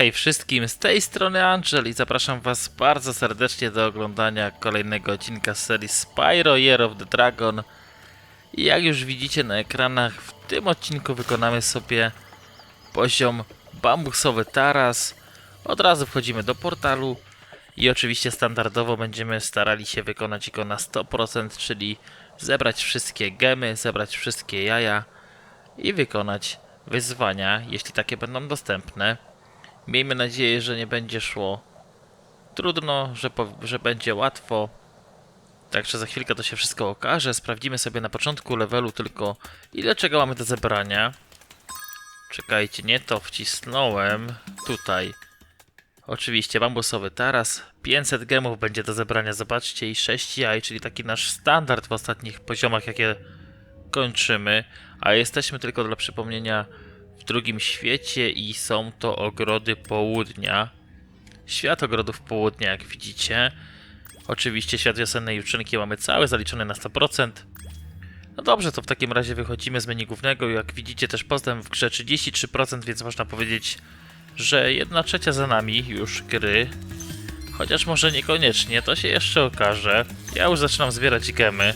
Hej wszystkim, z tej strony Angel i zapraszam was bardzo serdecznie do oglądania kolejnego odcinka serii Spyro Year of the Dragon. I jak już widzicie na ekranach, w tym odcinku wykonamy sobie poziom bambusowy taras. Od razu wchodzimy do portalu i oczywiście standardowo będziemy starali się wykonać go na 100%, czyli zebrać wszystkie gemy, zebrać wszystkie jaja i wykonać wyzwania, jeśli takie będą dostępne. Miejmy nadzieję, że nie będzie szło trudno, że, że będzie łatwo. Także za chwilkę to się wszystko okaże. Sprawdzimy sobie na początku levelu tylko ile czego mamy do zebrania. Czekajcie, nie to wcisnąłem. Tutaj. Oczywiście bambusowy taras. 500 gemów będzie do zebrania, zobaczcie, i 6 jaj, czyli taki nasz standard w ostatnich poziomach, jakie kończymy. A jesteśmy tylko dla przypomnienia w drugim świecie i są to ogrody południa. Świat ogrodów południa, jak widzicie. Oczywiście świat wiosennej jutrzynki mamy cały zaliczony na 100%. No dobrze, to w takim razie wychodzimy z menu głównego. Jak widzicie też postęp w grze 33%, więc można powiedzieć, że 1 trzecia za nami już gry. Chociaż może niekoniecznie, to się jeszcze okaże. Ja już zaczynam zbierać gemy.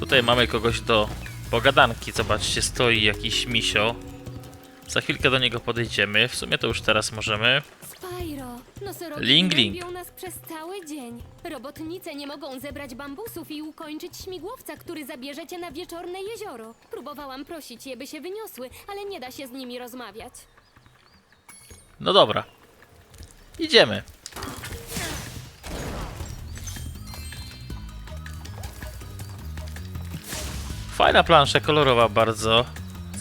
Tutaj mamy kogoś do pogadanki. Zobaczcie, stoi jakiś misio. Za chwilkę do niego podejdziemy. W sumie to już teraz możemy. Spyro, nosorogi Ling, ling. nas przez cały dzień. Robotnice nie mogą zebrać bambusów i ukończyć śmigłowca, który zabierzecie na wieczorne jezioro. Próbowałam prosić je, by się wyniosły, ale nie da się z nimi rozmawiać. No dobra. Idziemy. Fajna plansza, kolorowa bardzo.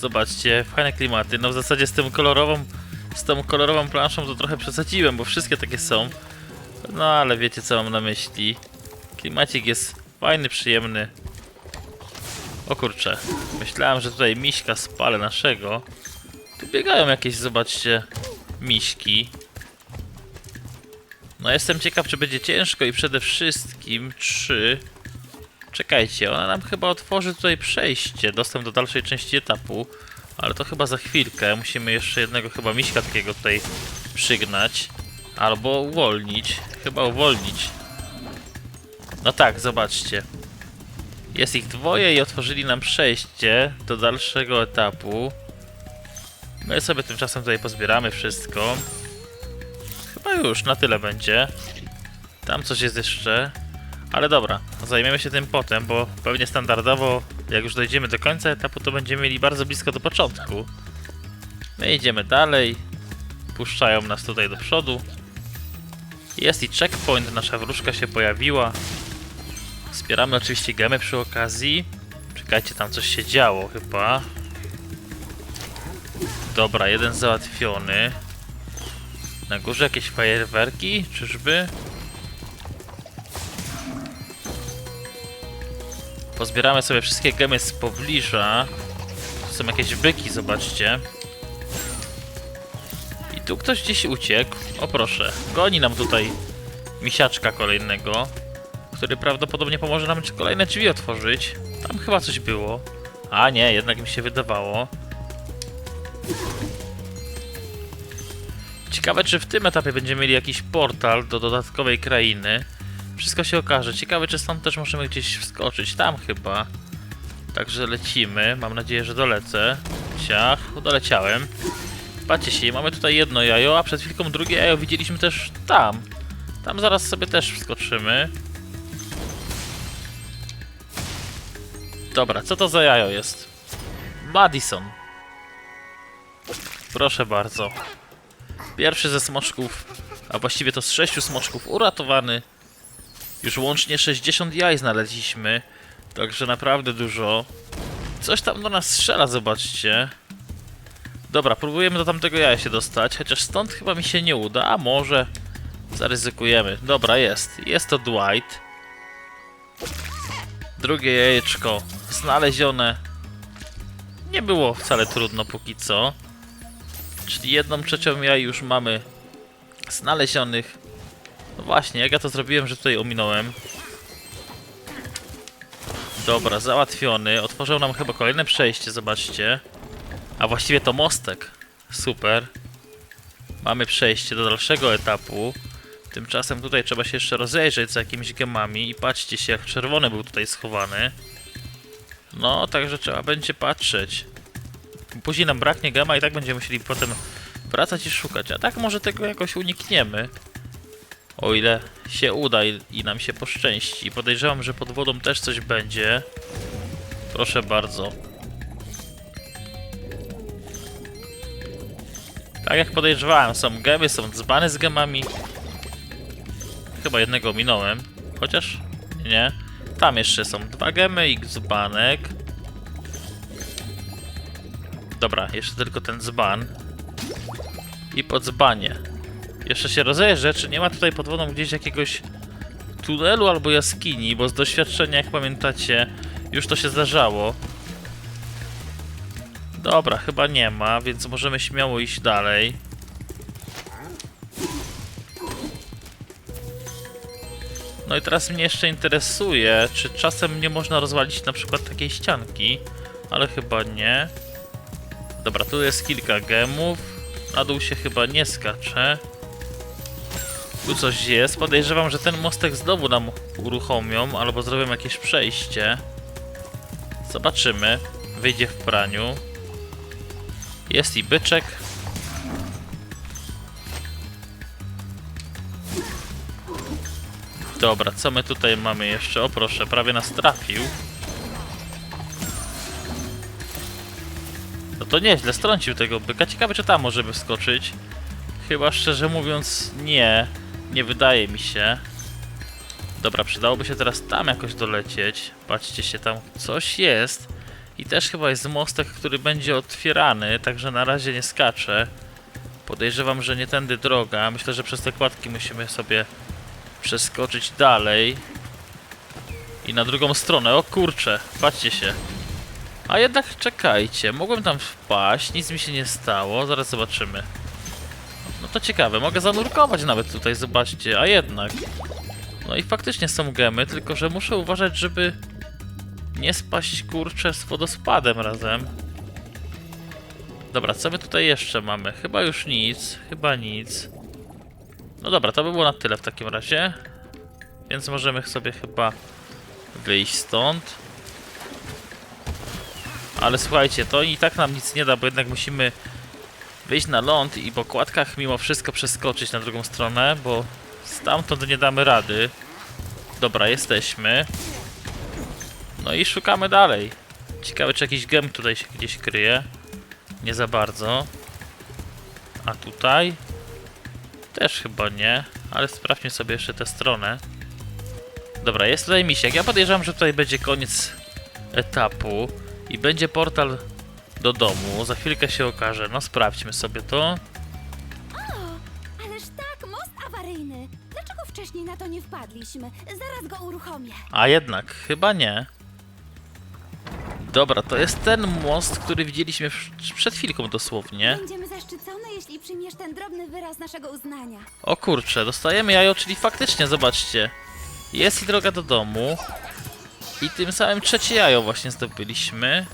Zobaczcie, fajne klimaty. No w zasadzie z tym kolorową, z tą kolorową planszą to trochę przesadziłem, bo wszystkie takie są. No ale wiecie co mam na myśli. Klimacik jest fajny, przyjemny. O kurczę, myślałem, że tutaj miśka spalę naszego. Tu biegają jakieś, zobaczcie, miśki. No jestem ciekaw, czy będzie ciężko i przede wszystkim, czy... Czekajcie, ona nam chyba otworzy tutaj przejście, dostęp do dalszej części etapu. Ale to chyba za chwilkę. Musimy jeszcze jednego chyba miśka takiego tutaj przygnać. Albo uwolnić. Chyba uwolnić. No tak, zobaczcie. Jest ich dwoje i otworzyli nam przejście do dalszego etapu. My sobie tymczasem tutaj pozbieramy wszystko. Chyba już, na tyle będzie. Tam coś jest jeszcze. Ale dobra, zajmiemy się tym potem, bo pewnie standardowo, jak już dojdziemy do końca etapu, to będziemy mieli bardzo blisko do początku. My idziemy dalej. Puszczają nas tutaj do przodu. Jest i checkpoint, nasza wróżka się pojawiła. Zbieramy oczywiście gemy przy okazji. Czekajcie, tam coś się działo chyba. Dobra, jeden załatwiony. Na górze jakieś fajerwerki? Czyżby? Pozbieramy sobie wszystkie gemy z pobliża. Tu są jakieś byki, zobaczcie. I tu ktoś gdzieś uciekł. O proszę, goni nam tutaj misiaczka kolejnego, który prawdopodobnie pomoże nam kolejne drzwi otworzyć. Tam chyba coś było. A nie, jednak mi się wydawało. Ciekawe, czy w tym etapie będziemy mieli jakiś portal do dodatkowej krainy. Wszystko się okaże. Ciekawe, czy stąd też możemy gdzieś wskoczyć. Tam chyba. Także lecimy. Mam nadzieję, że dolecę. Ciach, doleciałem. Patrzcie się, mamy tutaj jedno jajo, a przed chwilką drugie jajo widzieliśmy też tam. Tam zaraz sobie też wskoczymy. Dobra, co to za jajo jest? Madison. Proszę bardzo. Pierwszy ze smoczków, a właściwie to z sześciu smoczków uratowany. Już łącznie 60 jaj znaleźliśmy, także naprawdę dużo. Coś tam do nas strzela, zobaczcie. Dobra, próbujemy do tamtego jaja się dostać, chociaż stąd chyba mi się nie uda, a może zaryzykujemy. Dobra, jest. Jest to Dwight. Drugie jajeczko znalezione. Nie było wcale trudno póki co. Czyli jedną trzecią jaj już mamy znalezionych. No właśnie, jak ja to zrobiłem, że tutaj ominąłem. Dobra, załatwiony. Otworzył nam chyba kolejne przejście, zobaczcie. A właściwie to mostek. Super. Mamy przejście do dalszego etapu. Tymczasem tutaj trzeba się jeszcze rozejrzeć za jakimiś gemami i patrzcie się jak czerwony był tutaj schowany. No, także trzeba będzie patrzeć. Później nam braknie gema i tak będziemy musieli potem wracać i szukać. A tak może tego jakoś unikniemy. O ile się uda i, i nam się poszczęści. Podejrzewam, że pod wodą też coś będzie. Proszę bardzo. Tak jak podejrzewałem, są gemy, są dzbany z gemami. Chyba jednego minąłem. Chociaż nie. Tam jeszcze są dwa gemy i dzbanek. Dobra, jeszcze tylko ten dzban. I po dzbanie. Jeszcze się rozejrzę, czy nie ma tutaj pod wodą gdzieś jakiegoś tunelu albo jaskini, bo z doświadczenia, jak pamiętacie, już to się zdarzało. Dobra, chyba nie ma, więc możemy śmiało iść dalej. No i teraz mnie jeszcze interesuje, czy czasem nie można rozwalić na przykład takiej ścianki, ale chyba nie. Dobra, tu jest kilka gemów. Na dół się chyba nie skacze. Tu coś jest. Podejrzewam, że ten mostek znowu nam uruchomią, albo zrobią jakieś przejście. Zobaczymy. Wyjdzie w praniu. Jest i byczek. Dobra, co my tutaj mamy jeszcze? O proszę, prawie nas trafił. No to nieźle, strącił tego byka. Ciekawe, czy tam możemy wskoczyć. Chyba szczerze mówiąc, nie. Nie wydaje mi się. Dobra, przydałoby się teraz tam jakoś dolecieć. Patrzcie się, tam coś jest. I też chyba jest mostek, który będzie otwierany, także na razie nie skaczę. Podejrzewam, że nie tędy droga. Myślę, że przez te kładki musimy sobie przeskoczyć dalej. I na drugą stronę. O kurczę, patrzcie się. A jednak czekajcie, mogłem tam wpaść, nic mi się nie stało, zaraz zobaczymy. No to ciekawe, mogę zanurkować nawet tutaj, zobaczcie, a jednak. No i faktycznie są gemy, tylko że muszę uważać, żeby nie spaść kurczę z wodospadem razem. Dobra, co my tutaj jeszcze mamy? Chyba już nic, chyba nic. No dobra, to by było na tyle w takim razie. Więc możemy sobie chyba wyjść stąd. Ale słuchajcie, to i tak nam nic nie da, bo jednak musimy wyjść na ląd i po kładkach mimo wszystko przeskoczyć na drugą stronę, bo stamtąd nie damy rady. Dobra, jesteśmy. No i szukamy dalej. Ciekawe, czy jakiś gem tutaj się gdzieś kryje. Nie za bardzo. A tutaj? Też chyba nie, ale sprawdźmy sobie jeszcze tę stronę. Dobra, jest tutaj misiek. Ja podejrzewam, że tutaj będzie koniec etapu i będzie portal do domu. Za chwilkę się okaże. No sprawdźmy sobie to. Ależ tak, most awaryjny. Dlaczego wcześniej na to nie wpadliśmy? Zaraz go uruchomię. A jednak, chyba nie. Dobra, to jest ten most, który widzieliśmy w- przed chwilką dosłownie. Będziemy zaszczycone, jeśli przyjmiesz ten drobny wyraz naszego uznania. O kurczę, dostajemy jajo, czyli faktycznie, zobaczcie. Jest i droga do domu. I tym samym trzecie jajo właśnie zdobyliśmy.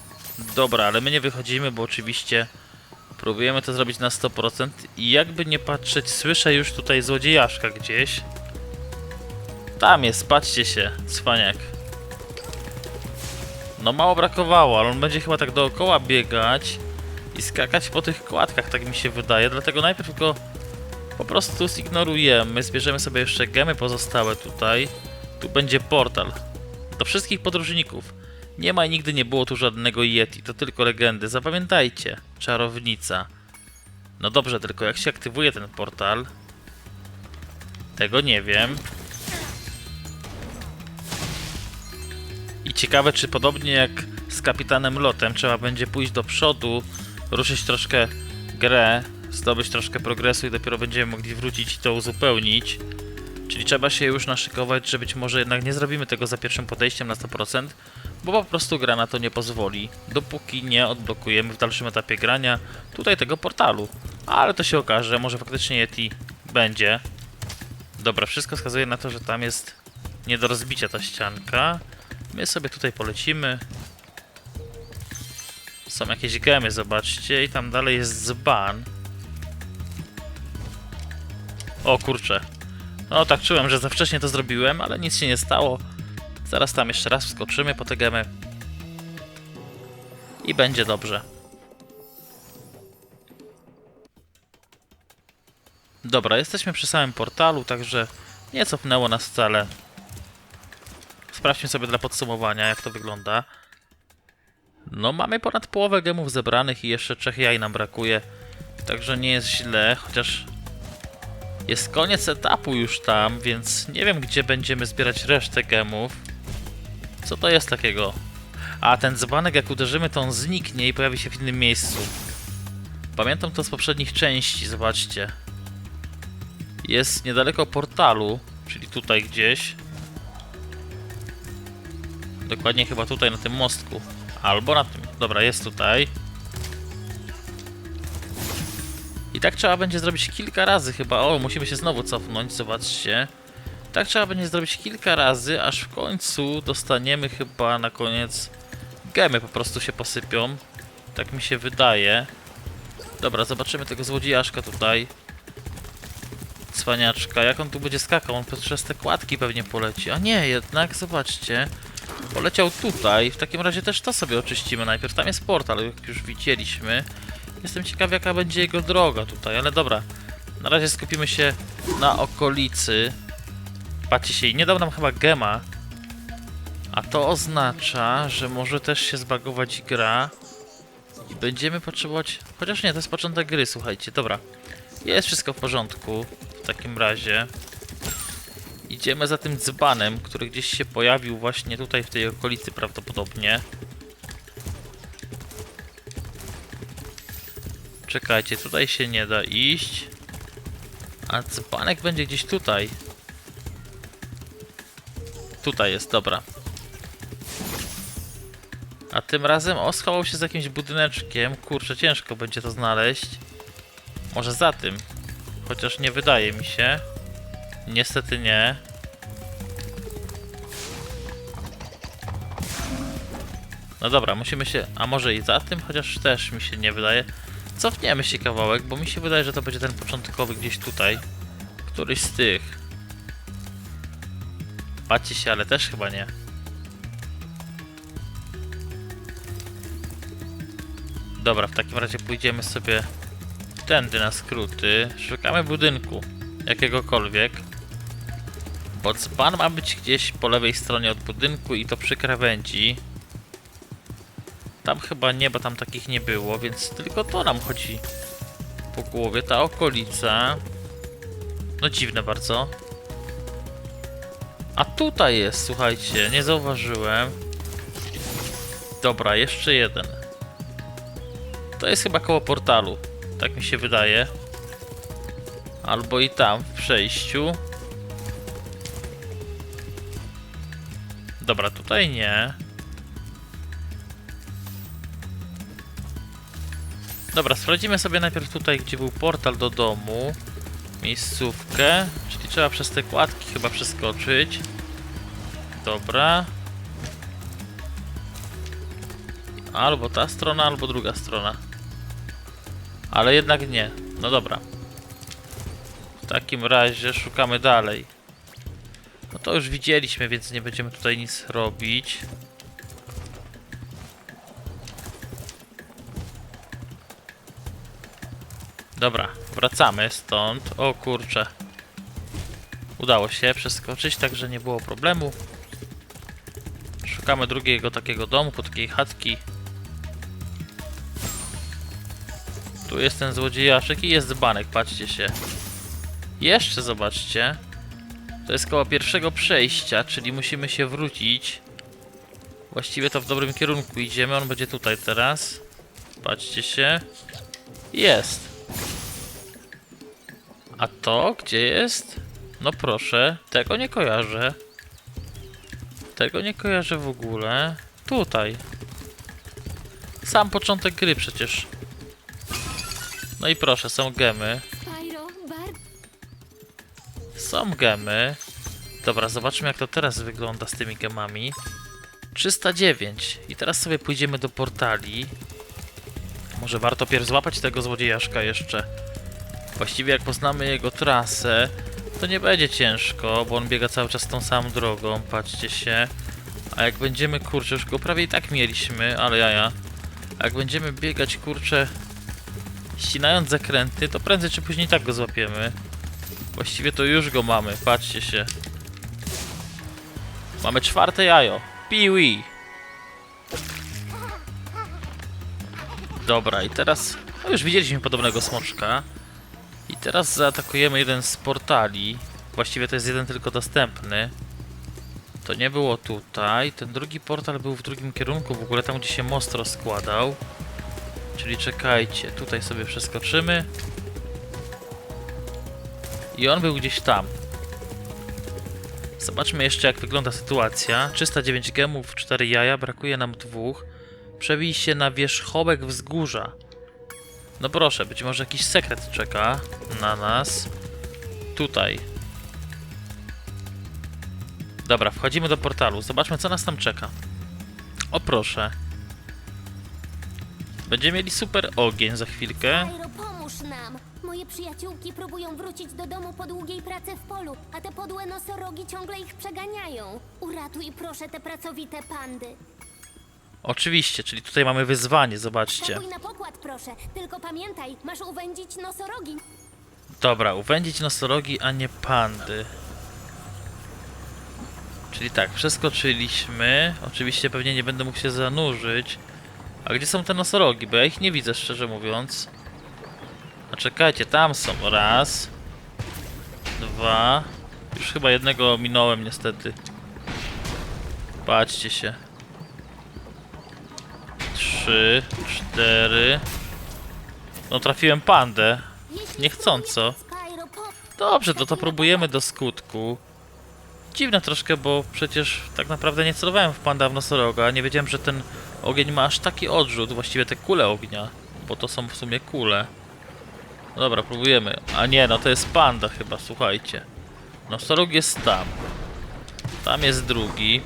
Dobra, ale my nie wychodzimy, bo oczywiście próbujemy to zrobić na 100%. I jakby nie patrzeć, słyszę już tutaj złodziejaszka gdzieś. Tam jest, patrzcie się, cwaniak. No mało brakowało, ale on będzie chyba tak dookoła biegać i skakać po tych kładkach, tak mi się wydaje. Dlatego najpierw go po prostu zignorujemy, zbierzemy sobie jeszcze gemy pozostałe tutaj. Tu będzie portal. Do wszystkich podróżników. Nie ma i nigdy nie było tu żadnego Yeti, to tylko legendy. Zapamiętajcie, czarownica. No dobrze, tylko jak się aktywuje ten portal? Tego nie wiem. I ciekawe, czy podobnie jak z kapitanem Lotem trzeba będzie pójść do przodu, ruszyć troszkę grę, zdobyć troszkę progresu i dopiero będziemy mogli wrócić i to uzupełnić. Czyli trzeba się już naszykować, że być może jednak nie zrobimy tego za pierwszym podejściem na 100%, bo po prostu gra na to nie pozwoli, dopóki nie odblokujemy w dalszym etapie grania tutaj tego portalu. Ale to się okaże, może faktycznie Yeti będzie. Dobra, wszystko wskazuje na to, że tam jest nie do rozbicia ta ścianka. My sobie tutaj polecimy. Są jakieś gemy, zobaczcie, i tam dalej jest dzban. O kurczę. No tak czułem, że za wcześnie to zrobiłem, ale nic się nie stało. Zaraz tam jeszcze raz wskoczymy po te gemy. I będzie dobrze. Dobra, jesteśmy przy samym portalu, także nie cofnęło nas wcale. Sprawdźmy sobie dla podsumowania, jak to wygląda. No, mamy ponad połowę gemów zebranych i jeszcze trzech jaj nam brakuje. Także nie jest źle, chociaż jest koniec etapu już tam, więc nie wiem gdzie będziemy zbierać resztę gemów. Co to jest takiego? A ten dzbanek jak uderzymy to on zniknie i pojawi się w innym miejscu. Pamiętam to z poprzednich części, zobaczcie. Jest niedaleko portalu, czyli tutaj gdzieś. Dokładnie chyba tutaj na tym mostku. Albo na tym. Dobra, jest tutaj. I tak trzeba będzie zrobić kilka razy chyba. O, musimy się znowu cofnąć, zobaczcie. Tak trzeba będzie zrobić kilka razy, aż w końcu dostaniemy chyba na koniec gemy po prostu się posypią. Tak mi się wydaje. Dobra, zobaczymy tego złodziejaszka tutaj. Cwaniaczka, jak on tu będzie skakał? On przez te kładki pewnie poleci. A nie, jednak, zobaczcie. Poleciał tutaj. W takim razie też to sobie oczyścimy najpierw. Tam jest portal, jak już widzieliśmy. Jestem ciekaw, jaka będzie jego droga tutaj, ale dobra. Na razie skupimy się na okolicy. Patrzcie się, nie dał nam chyba gema. A to oznacza, że może też się zbagować gra. I będziemy potrzebować... Chociaż nie, to jest początek gry, słuchajcie. Dobra. Jest wszystko w porządku. W takim razie... Idziemy za tym dzbanem, który gdzieś się pojawił właśnie tutaj w tej okolicy prawdopodobnie. Czekajcie, tutaj się nie da iść. A dzbanek będzie gdzieś tutaj. Tutaj jest, dobra. A tym razem o, schował się z jakimś budyneczkiem. Kurczę, ciężko będzie to znaleźć. Może za tym. Chociaż nie wydaje mi się. Niestety nie. No dobra, musimy się... A może i za tym? Chociaż też mi się nie wydaje. Cofniemy się kawałek, bo mi się wydaje, że to będzie ten początkowy gdzieś tutaj. Któryś z tych. Patrzcie się, ale też chyba nie. Dobra, w takim razie pójdziemy sobie tędy na skróty. Szukamy budynku. Jakiegokolwiek. Bo dzban ma być gdzieś po lewej stronie od budynku i to przy krawędzi. Tam chyba nie, bo tam takich nie było, więc tylko to nam chodzi po głowie. Ta okolica. No dziwne bardzo. A tutaj jest, słuchajcie, nie zauważyłem. Dobra, jeszcze jeden. To jest chyba koło portalu. Tak mi się wydaje. Albo i tam w przejściu. Dobra, tutaj nie. Dobra, sprawdzimy sobie najpierw tutaj, gdzie był portal do domu. Miejscówkę. Czyli trzeba przez te kładki chyba przeskoczyć. Dobra. Albo ta strona, albo druga strona. Ale jednak nie. No dobra. W takim razie szukamy dalej. No to już widzieliśmy, więc nie będziemy tutaj nic robić. Dobra, wracamy stąd. O kurczę. Udało się przeskoczyć, także nie było problemu. Szukamy drugiego takiego domku, takiej chatki. Tu jest ten złodziejaszek i jest dzbanek, patrzcie się. Jeszcze zobaczcie. To jest koło pierwszego przejścia, czyli musimy się wrócić. Właściwie to w dobrym kierunku idziemy, on będzie tutaj teraz. Patrzcie się. Jest. A to gdzie jest? No proszę, tego nie kojarzę. Tego nie kojarzę w ogóle. Tutaj. Sam początek gry przecież. No i proszę, są gemy. Są gemy. Dobra, zobaczmy jak to teraz wygląda z tymi gemami. 309. I teraz sobie pójdziemy do portali. Może warto pierw złapać tego złodziejaszka jeszcze. Właściwie jak poznamy jego trasę, to nie będzie ciężko, bo on biega cały czas tą samą drogą, patrzcie się. A jak będziemy, kurczę, już go prawie i tak mieliśmy, ale jaja. A jak będziemy biegać, kurczę, ścinając zakręty, to prędzej czy później tak go złapiemy. Właściwie to już go mamy, patrzcie się. Mamy czwarte jajo. Piwi. Dobra, i teraz... No już widzieliśmy podobnego smoczka. I teraz zaatakujemy jeden z portali. Właściwie to jest jeden tylko dostępny. To nie było tutaj. Ten drugi portal był w drugim kierunku, w ogóle tam, gdzie się most rozkładał. Czyli czekajcie, tutaj sobie przeskoczymy. I on był gdzieś tam. Zobaczmy jeszcze, jak wygląda sytuacja. 309 gemów, 4 jaja, brakuje nam dwóch. Przebij się na wierzchołek wzgórza. No proszę, być może jakiś sekret czeka na nas. Tutaj. Dobra, wchodzimy do portalu. Zobaczmy, co nas tam czeka. O proszę. Będziemy mieli super ogień za chwilkę. Spyro, pomóż nam! Moje przyjaciółki próbują wrócić do domu po długiej pracy w polu, a te podłe nosorogi ciągle ich przeganiają. Uratuj proszę te pracowite pandy. Oczywiście, czyli tutaj mamy wyzwanie, zobaczcie. Pakuj na pokład proszę, tylko pamiętaj, masz uwędzić nosorogi. Dobra, uwędzić nosorogi, a nie pandy. Czyli tak, przeskoczyliśmy. Oczywiście pewnie nie będę mógł się zanurzyć. A gdzie są te nosorogi? Bo ja ich nie widzę, szczerze mówiąc. A czekajcie, tam są. Raz. Dwa. Już chyba jednego minąłem niestety. Patrzcie się. Trzy, cztery. No trafiłem pandę. Niechcąco. Dobrze, to to próbujemy do skutku. Dziwne troszkę, bo przecież tak naprawdę nie celowałem w panda w nosoroga. Nie wiedziałem, że ten ogień ma aż taki odrzut, właściwie te kule ognia. Bo to są w sumie kule. Dobra, próbujemy. A nie, no to jest panda chyba, słuchajcie. Nosorog jest tam. Tam jest drugi.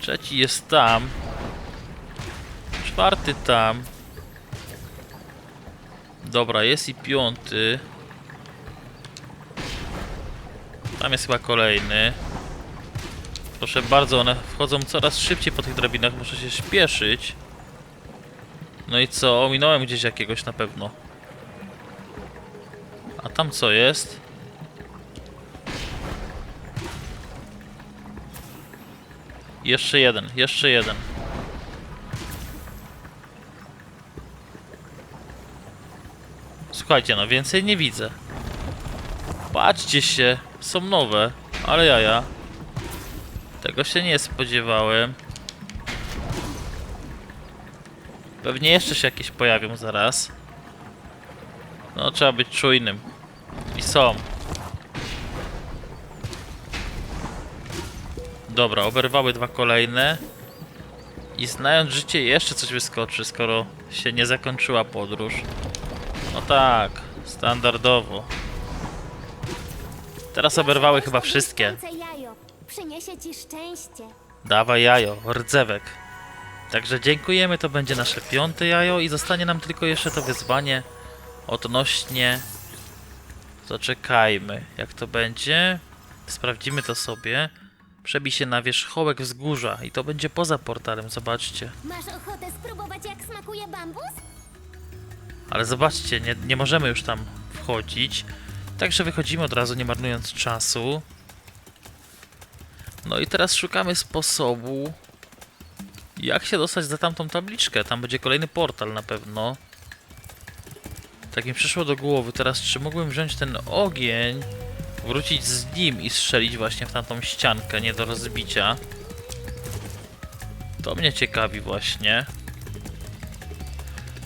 Trzeci jest tam. Czwarty tam. Dobra, jest i piąty. Tam jest chyba kolejny. Proszę bardzo, one wchodzą coraz szybciej po tych drabinach, muszę się śpieszyć. No i co? Ominąłem gdzieś jakiegoś na pewno. A tam co jest? Jeszcze jeden, jeszcze jeden. Słuchajcie, no więcej nie widzę. Patrzcie się, są nowe, ale jaja. Tego się nie spodziewałem. Pewnie jeszcze się jakieś pojawią zaraz. No, trzeba być czujnym. I są. Dobra, oberwały dwa kolejne. I znając życie jeszcze coś wyskoczy, skoro się nie zakończyła podróż. No tak, standardowo. Teraz oberwały chyba wszystkie. Jajo. Przyniesie ci szczęście. Dawaj jajo, rdzewek. Także dziękujemy, to będzie nasze piąte jajo i zostanie nam tylko jeszcze to wyzwanie odnośnie... Zaczekajmy, jak to będzie. Sprawdzimy to sobie. Przebij się na wierzchołek wzgórza i to będzie poza portalem, zobaczcie. Masz ochotę spróbować, jak smakuje bambus? Ale zobaczcie, nie, nie możemy już tam wchodzić. Także wychodzimy od razu, nie marnując czasu. No i teraz szukamy sposobu, jak się dostać za tamtą tabliczkę. Tam będzie kolejny portal na pewno. Tak mi przyszło do głowy teraz, czy mógłbym wziąć ten ogień, wrócić z nim i strzelić właśnie w tamtą ściankę, nie do rozbicia. To mnie ciekawi właśnie.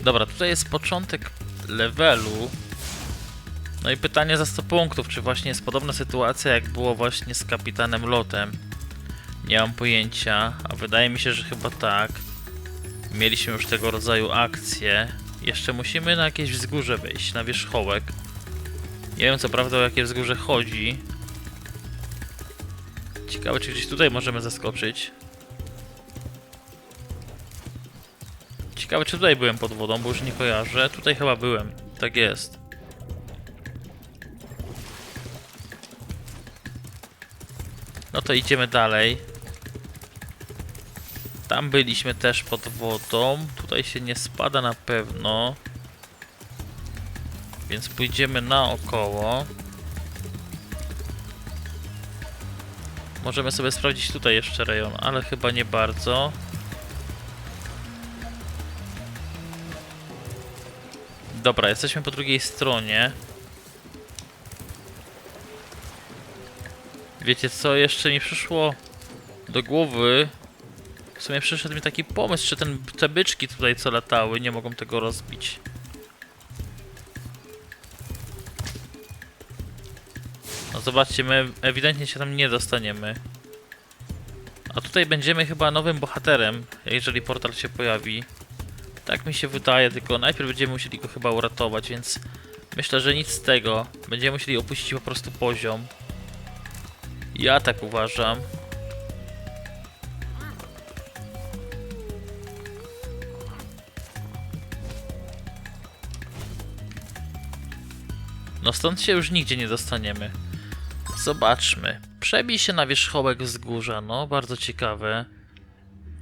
Dobra, tutaj jest początek levelu. No i pytanie za 100 punktów, czy właśnie jest podobna sytuacja jak było właśnie z kapitanem Lotem. Nie mam pojęcia, a wydaje mi się, że chyba tak. Mieliśmy już tego rodzaju akcje. Jeszcze musimy na jakieś wzgórze wejść, na wierzchołek. Nie wiem co prawda o jakie wzgórze chodzi. Ciekawe czy gdzieś tutaj możemy zaskoczyć. Ciekawe, czy tutaj byłem pod wodą, bo już nie kojarzę. Tutaj chyba byłem. Tak jest. No to idziemy dalej. Tam byliśmy też pod wodą. Tutaj się nie spada na pewno. Więc pójdziemy naokoło. Możemy sobie sprawdzić tutaj jeszcze rejon, ale chyba nie bardzo. Dobra, jesteśmy po drugiej stronie. Wiecie co, jeszcze mi przyszło do głowy. W sumie przyszedł mi taki pomysł, czy ten, te byczki tutaj co latały nie mogą tego rozbić. No zobaczcie, my ewidentnie się tam nie dostaniemy. A tutaj będziemy chyba nowym bohaterem, jeżeli portal się pojawi. Tak mi się wydaje, tylko najpierw będziemy musieli go chyba uratować, więc myślę, że nic z tego. Będziemy musieli opuścić po prostu poziom. Ja tak uważam. No stąd się już nigdzie nie dostaniemy. Zobaczmy. Przebij się na wierzchołek wzgórza, no bardzo ciekawe.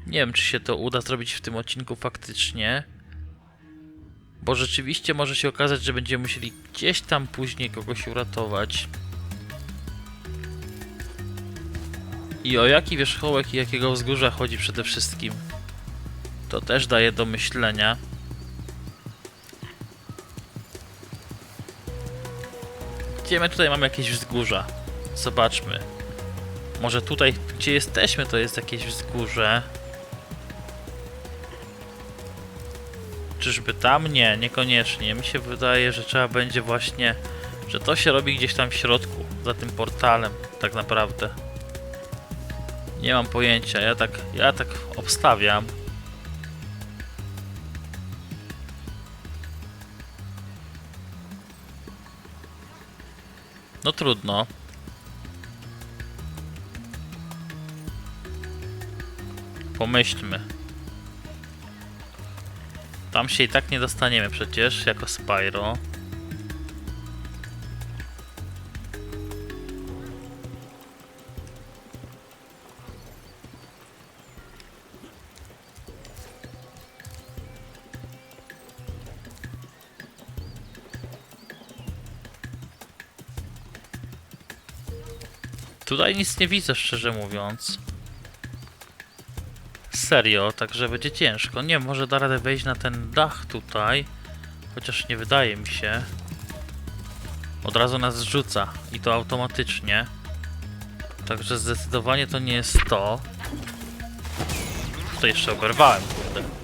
Nie wiem, czy się to uda zrobić w tym odcinku faktycznie. Bo rzeczywiście może się okazać, że będziemy musieli gdzieś tam później kogoś uratować. I o jaki wierzchołek i jakiego wzgórza chodzi przede wszystkim. To też daje do myślenia. Gdzie my tutaj mamy jakieś wzgórza? Zobaczmy. Może tutaj, gdzie jesteśmy, to jest jakieś wzgórze. Czyżby tam? Nie, niekoniecznie. Mi się wydaje, że trzeba będzie właśnie, że to się robi gdzieś tam w środku, za tym portalem, tak naprawdę. Nie mam pojęcia, ja tak, ja tak obstawiam. No trudno. Pomyślmy. Tam się i tak nie dostaniemy przecież, jako Spyro. Tutaj nic nie widzę, szczerze mówiąc. Serio, także będzie ciężko. Nie może da radę wejść na ten dach tutaj. Chociaż nie wydaje mi się. Od razu nas zrzuca i to automatycznie. Także zdecydowanie to nie jest to. To jeszcze oberwałem, kurde.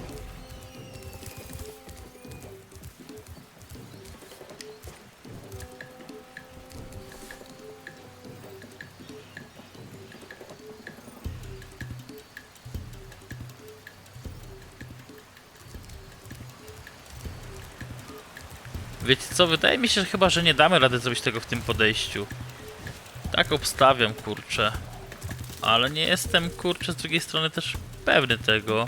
Wiecie co, wydaje mi się że chyba, że nie damy rady zrobić tego w tym podejściu. Tak obstawiam, kurczę. Ale nie jestem, kurczę, z drugiej strony też pewny tego.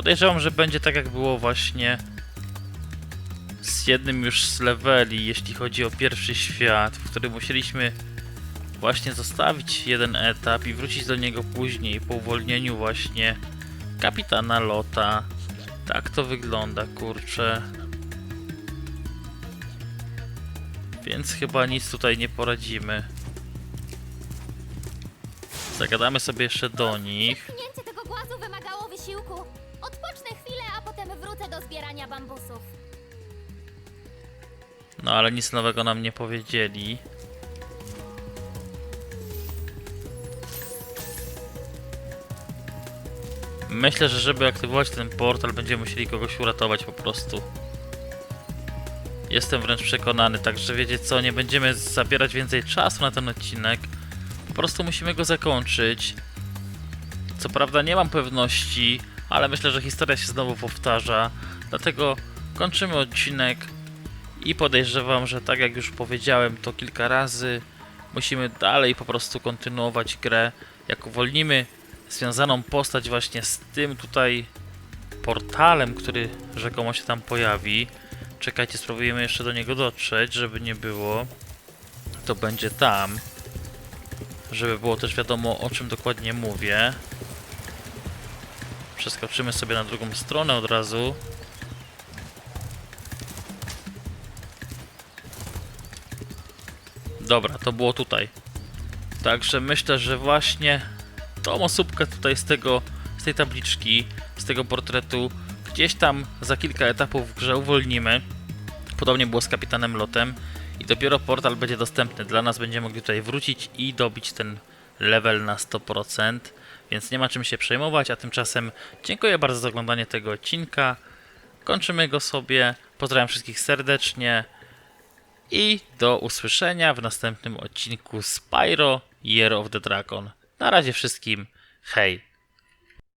Podejrzewam, że będzie tak jak było właśnie z jednym już z leveli, jeśli chodzi o pierwszy świat, w którym musieliśmy właśnie zostawić jeden etap i wrócić do niego później po uwolnieniu właśnie kapitana Lota. Tak to wygląda, kurczę. Więc chyba nic tutaj nie poradzimy. Zagadamy sobie jeszcze do nich. No ale nic nowego nam nie powiedzieli. Myślę, że żeby aktywować ten portal będziemy musieli kogoś uratować po prostu. Jestem wręcz przekonany, także wiecie co, nie będziemy zabierać więcej czasu na ten odcinek. Po prostu musimy go zakończyć. Co prawda nie mam pewności, ale myślę, że historia się znowu powtarza. Dlatego kończymy odcinek. I podejrzewam, że tak jak już powiedziałem to kilka razy, musimy dalej po prostu kontynuować grę. Jak uwolnimy związaną postać właśnie z tym tutaj portalem, który rzekomo się tam pojawi. Czekajcie, spróbujemy jeszcze do niego dotrzeć, żeby nie było. To będzie tam. Żeby było też wiadomo o czym dokładnie mówię. Przeskoczymy sobie na drugą stronę od razu. Dobra, to było tutaj. Także myślę, że właśnie tą osóbkę tutaj z tego, z tej tabliczki, z tego portretu, gdzieś tam za kilka etapów w grze uwolnimy. Podobnie było z kapitanem Lotem i dopiero portal będzie dostępny dla nas, będziemy mogli tutaj wrócić i dobić ten level na 100%, więc nie ma czym się przejmować, a tymczasem dziękuję bardzo za oglądanie tego odcinka. Kończymy go sobie. Pozdrawiam wszystkich serdecznie i do usłyszenia w następnym odcinku Spyro Year of the Dragon. Na razie wszystkim, hej!